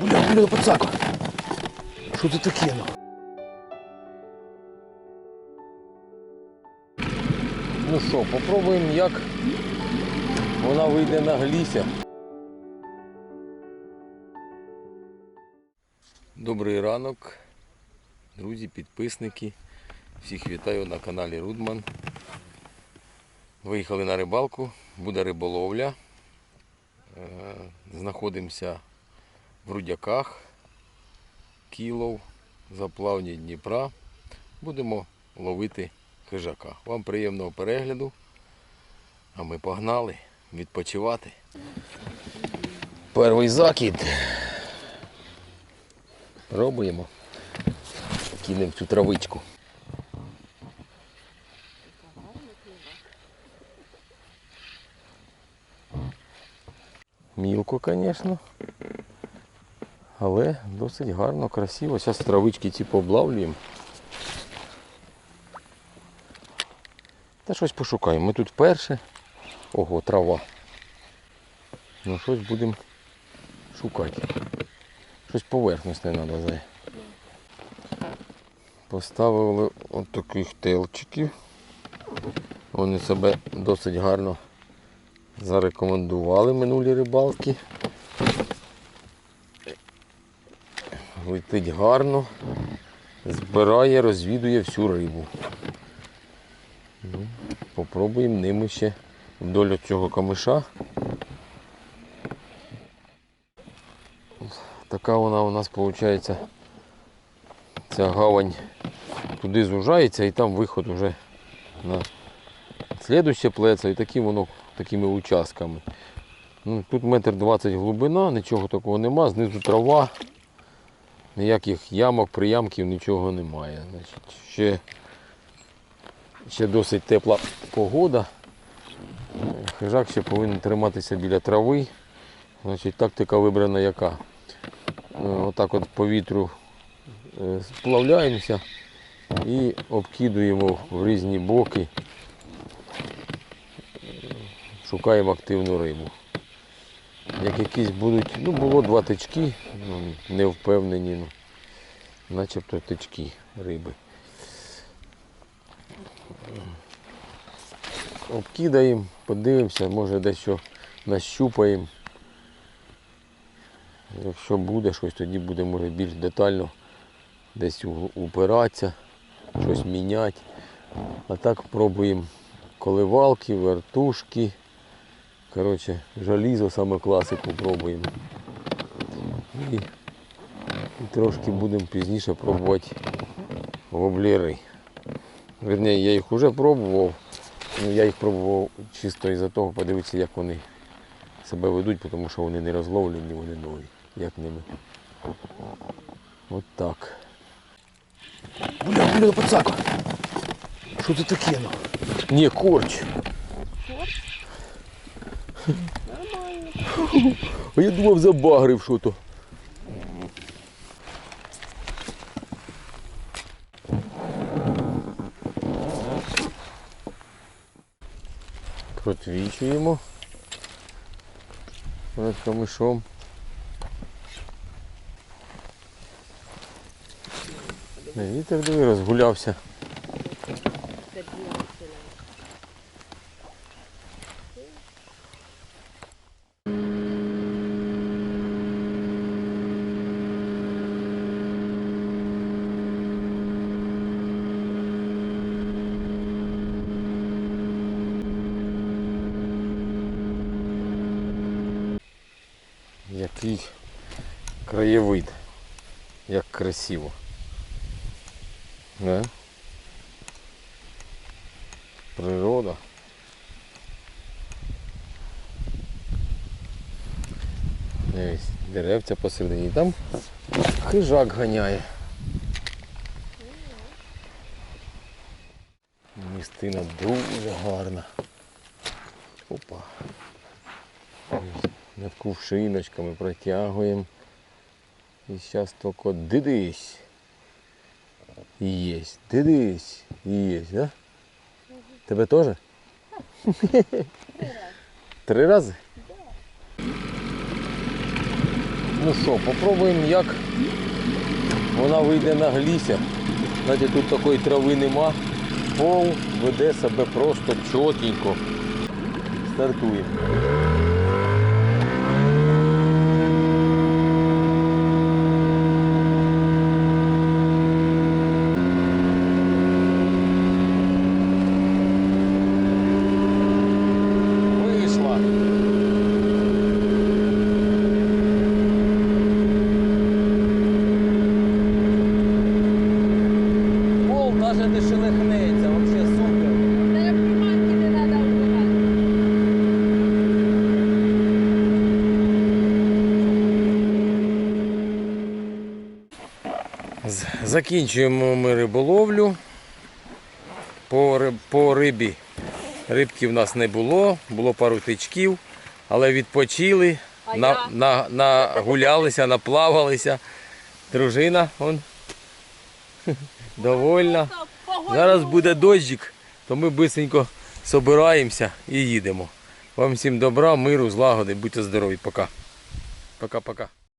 Бля, бля, пацака. Що це таке? ну? Ну що, попробуємо, як вона вийде на гліся. Добрий ранок, друзі, підписники. Всіх вітаю на каналі Рудман. Виїхали на рибалку, буде риболовля. Е, Знаходимося в Рудяках, Кілов, заплавні Дніпра. Будемо ловити хижака. Вам приємного перегляду. А ми погнали відпочивати. Перший закид. Пробуємо. Кинемо цю травичку. Мілко, звісно. Але досить гарно, красиво. Зараз травички ці пооблавлюємо. Та щось пошукаємо. Ми тут вперше. Ого, трава. Ну щось будемо шукати. Щось поверхностне треба зай. Поставили от таких телчиків. Вони себе досить гарно зарекомендували минулі рибалки. Летить гарно, збирає, розвідує всю рибу. Ну, попробуємо ними ще вдоль цього камиша. Така вона у нас виходить. Ця гавань туди зужається і там виход вже на слідуще плецо і таким воно такими участками. Ну, тут метр двадцять глибина, нічого такого нема, знизу трава, ніяких ямок, приямків, нічого немає. Значить, ще, ще досить тепла погода. Хижак ще повинен триматися біля трави. Значить, тактика вибрана яка? Е, Отак от по вітру е, сплавляємося і обкидуємо в різні боки шукаємо активну рибу. Як якісь будуть, ну було два тички, ну, не впевнені, ну, начебто тички риби. Обкидаємо, подивимося, може дещо нащупаємо. Якщо буде щось, тоді буде може більш детально десь упиратися, щось міняти. А так пробуємо коливалки, вертушки. Коротше, желізо саме класику пробуємо. І, і трошки будемо пізніше пробувати воблери. Верніше, я їх вже пробував. Ну, я їх пробував чисто із-за того, подивитися, як вони себе ведуть, тому що вони не розловлені, вони нові. Як ними. От так. Бля, бля, пацака. Що це таке? ну? Ні, корч. А я думав забагрив що то. Протвічуємо перед камишом. Вітер диви розгулявся. Який краєвид. Як красиво. Да? Природа. Деревця посередині. Там хижак ганяє. Містина дуже гарна. Опа. Над кувшиночками протягуємо. І зараз тільки дидись. Есть. Дидись. Есть, да? Тебе теж? Три рази? Ну що, попробуємо, як вона вийде на гліся. Знаєте, тут такої трави нема. Пол веде себе просто чотенько. Стартуємо. Вийшла. Пол навіть не шелехнеться, взагалі супер. Та як приманки не треба вбивати. З- Закінчуємо ми риболовлю. По, риб- по рибі рибки в нас не було, було пару тичків, але відпочили, на, на, нагулялися, наплавалися. Дружина он, довольна. Зараз буде дощик, то ми бисенько собираємося і їдемо. Вам всім добра, миру, злагоди, будьте здорові. Пока. Пока-пока.